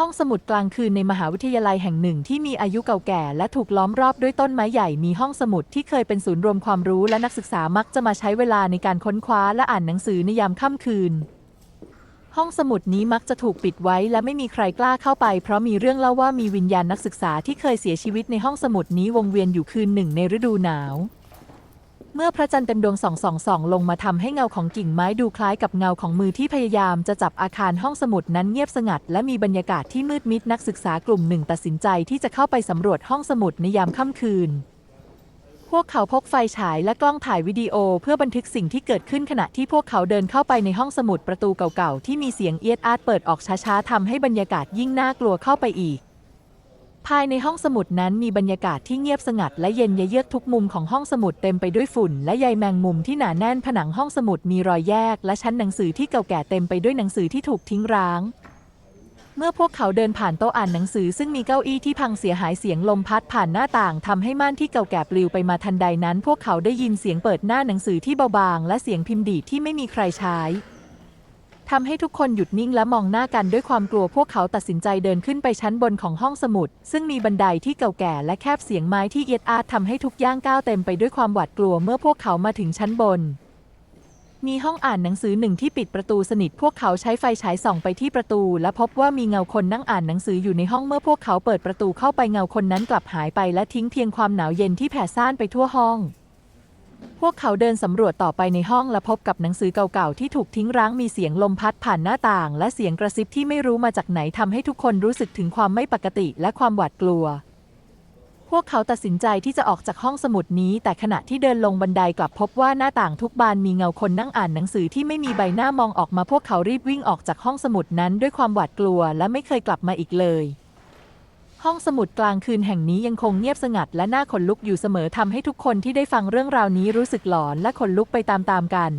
ห้องสมุดกลางคืนในมหาวิทยาลัยแห่งหนึ่งที่มีอายุเก่าแก่ และถูกล้อมรอบด้วยต้นไม้ใหญ่มีห้องสมุดที่เคยเป็นศูนย์รวมความรู้และนักศึกษามักจะมาใช้เวลาในการค้นคว้าและอ่านหนังสือในยามค่ำคืน ห้องสมุดนี้มักจะถูกปิดไว้และไม่มีใครกล้าเข้าไป เพราะมีเรื่องเล่าว่ามีวิญญาณนักศึกษาที่เคยเสียชีวิตในห้องสมุดนี้วงเวียนอยู่คืนหนึ่งในฤดูหนาว เมื่อพระจันทร์เต็มดวงส่องส่องส่องลงมาทำให้เงาของกิ่งไม้ดูคล้ายกับเงาของมือที่พยายามจะจับอาคารห้องสมุดนั้นเงียบสงัด และมีบรรยากาศที่มืดมิดนักศึกษากลุ่มหนึ่งตัดสินใจที่จะเข้าไปสำรวจห้องสมุดในยามค่ำคืน พวกเขาพกไฟฉายและกล้องถ่ายวิดีโอเพื่อบันทึกสิ่งที่เกิดขึ้นขณะที่พวกเขาเดินเข้าไปในห้องสมุดประตูเก่าๆที่มีเสียงเอียดอาร์ตเปิดออกช้าๆทำให้บรรยากาศยิ่งน่ากลัวเข้าไปอีก ภายในห้องสมุดนั้นมีบรรยากาศที่เงียบสงัดและเย็นเยือกทุกมุมของห้องสมุดเต็มไปด้วยฝุ่น และใยแมงมุมที่หนาแน่นผนังห้องสมุดมีรอยแยก และชั้นหนังสือที่เก่าแก่เต็มไปด้วยหนังสือที่ถูกทิ้งร้าง เมื่อพวกเขาเดินผ่านโต๊ะอ่านหนังสือ ซึ่งมีเก้าอี้ที่พังเสียหายเสียงลมพัดผ่านหน้าต่างทำให้ม่านที่เก่าแก่ปลิวไปมาทันใดนั้น พวกเขาได้ยินเสียงเปิดหน้าหนังสือที่เบาบางและเสียงพิมพ์ดีดที่ไม่มีใครใช้ ทำให้ทุกคนหยุดนิ่งและมองหน้ากันด้วยความกลัวพวกเขาตัดสินใจเดินขึ้นไปชั้นบนของห้องสมุด ซึ่งมีบันไดที่เก่าแก่และแคบเสียงไม้ที่เอียดอาร์ตทำให้ทุกย่างก้าวเต็มไปด้วยความหวาดกลัวเมื่อพวกเขามาถึงชั้นบน มีห้องอ่านหนังสือหนึ่งที่ปิดประตูสนิท พวกเขาใช้ไฟฉายส่องไปที่ประตู และพบว่ามีเงาคนนั่งอ่านหนังสืออยู่ในห้องเมื่อพวกเขาเปิดประตูเข้าไปเงาคนนั้นกลับหายไปและทิ้งเพียงความหนาวเย็นที่แผ่ซ่านไปทั่วห้อง พวกเขาเดินสำรวจต่อไปในห้องและพบกับหนังสือเก่าๆ ที่ถูกทิ้งร้างมีเสียงลมพัดผ่านหน้าต่าง และเสียงกระซิบที่ไม่รู้มาจากไหนทำให้ทุกคนรู้สึกถึงความไม่ปกติและความหวาดกลัว พวกเขาตัดสินใจที่จะออกจากห้องสมุดนี้ แต่ขณะที่เดินลงบันไดกลับพบว่าหน้าต่างทุกบานมีเงาคนนั่งอ่านหนังสือที่ไม่มีใบหน้ามองออกมาพวกเขารีบวิ่งออกจากห้องสมุดนั้นด้วยความหวาดกลัว และไม่เคยกลับมาอีกเลย ห้องสมุดกลางคืนแห่งนี้ยังคงเงียบสงัดและน่าขนลุกอยู่เสมอทำให้ทุกคนที่ได้ฟังเรื่องราวนี้รู้สึกหลอนและขนลุกไปตามๆกัน